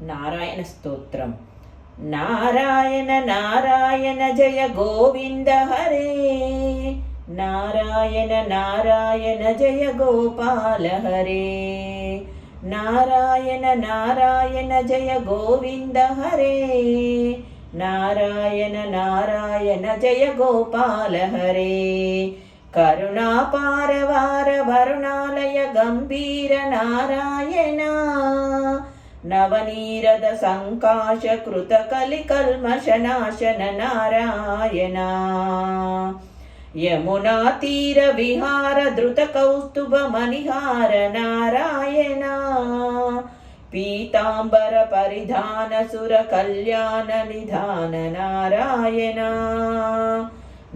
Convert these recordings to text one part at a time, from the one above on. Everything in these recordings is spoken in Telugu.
నారాయణ స్తోత్రం. నారాయణ నారాయణ జయ గోవింద హరే. నారాయణ నారాయణ జయ గోపాల హరే. నారాయణ నారాయణ జయ గోవింద హరే. నారాయణ నారాయణ జయ గోపాల హరే. కరుణాపారవార వరుణాలయ గంభీర నారాయణ. నవనీరద సంకాశ కృత కలి కల్మషనాశన నారాయణ యమునా తీర విహార ధృత కౌస్తుభ మణిహార నారాయణ పీతాంబర పరిధాన సుర కళ్యాణ నిధాన నారాయణ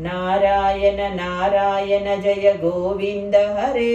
నారాయణ నారాయణ జయ గోవింద హరే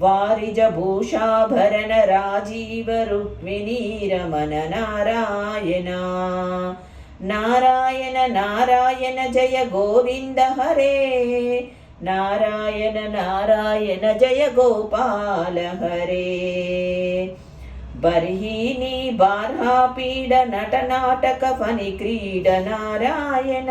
వారిజభూషాభరణ రాజీవ రుక్మిణీ నారాయణ నారాయణ నారాయణ జయ గోవింద హరే నారాయణ నారాయణ జయ గోపాల హరే బర్హీని బార్హాపీడ నటనాటక ఫని క్రీడ నారాయణ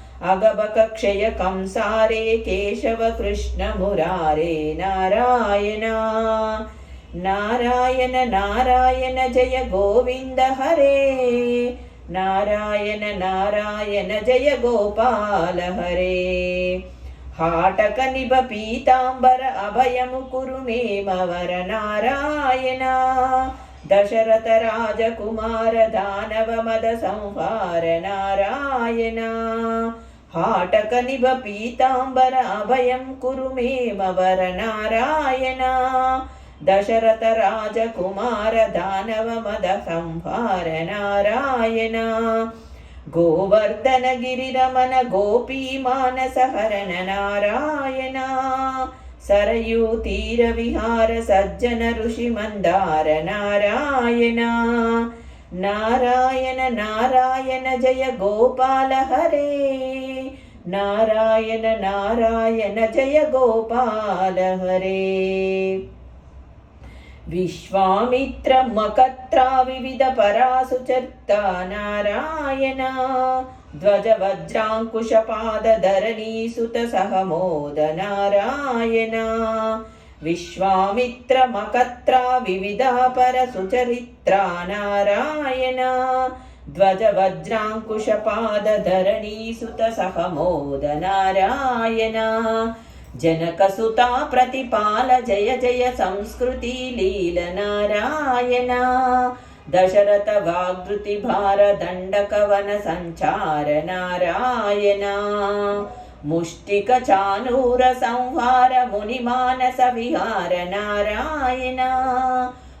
నారాయణ జలరుహదల నిబనేత్ర జగదారంభక సూత్ర నారాయణ పాతక రజనీచర సంహార కరుణాలయ మాముద్దర నారాయణ అగబక క్షయ కంసారే కేశవ కృష్ణ మురారే నారాయణ నారాయణ నారాయణ జయ గోవింద హరే నారాయణ నారాయణ జయ గోపాల హరే హాటక నిబ పీతాంబర అభయము కురు మేమవర నారాయణ. దశరథ రాజకుమార దానవ మద సంహార నారాయణ. హాటక నిబ పీతాంబర అభయం కురు మేమవర నారాయణ. నారాయణ గోవర్ధన గిరిరమణ గోపీ మానస హరణ నారాయణ సరయూ తీర విహార సజ్జన ఋషి మందార నారాయణ నారాయణ నారాయణ జయ గోపాల హరే నారాయణ నారాయణ జయ గోపాల హరే విశ్వామిత్ర మకత్రా వివిధ పరాసు చర్త నారాయణ ధ్వజ వజ్రాంకుశ పాద ధరణీ సుత సహమోద నారాయణ విశ్వామిత్ర మకత్రా వివిధ పర సుచరిత్రా నారాయణ ధ్వజ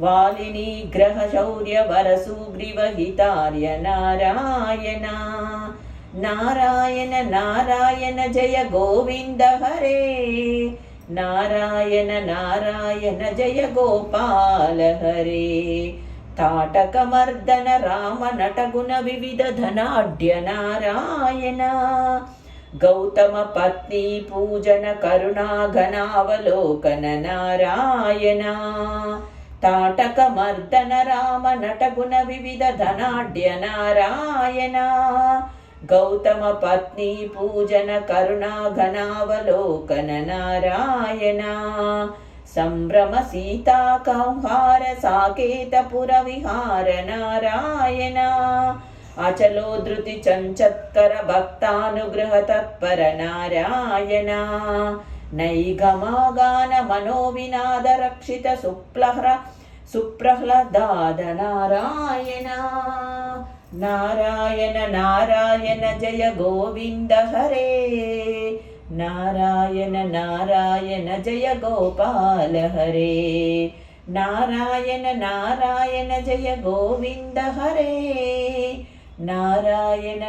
వాగృతి భార దండకవన సంచార నారాయణ. ముష్టిక చానూర సంహార ముని మానస విహార నారాయణ వాలి నిగ్రహ శౌర్య వర సుగ్రీవ హితార్య తాటకమర్దన రామ నటగుణ వివిధ ధనాఢ్య నారాయణ. గౌతమ పత్ని పూజన కరుణాఘనావలోకన నారాయణ తాటక మర్దన రామ నటగుణ వివిధ ధనాఢ్య నారాయణ. గౌతమ పత్ని పూజన కరుణాఘనావలోకన నారాయణ సంభ్రమ సీతా కౌహార సాకేత విహార నారాయణ. అచలో ధృతి చంచత్కర భక్తానుగ్రహ తత్పర నారాయణ. నైగమాగాన మనోవినాద రక్షిత సుప్లహ్ర సుప్రహ్లదాద నారాయణ నారాయణ నారాయణ జయ గోవింద హరే నారాయణ నారాయణ జయ గోపాల హరే నారాయణ నారాయణ జయ గోవింద హరే నారాయణ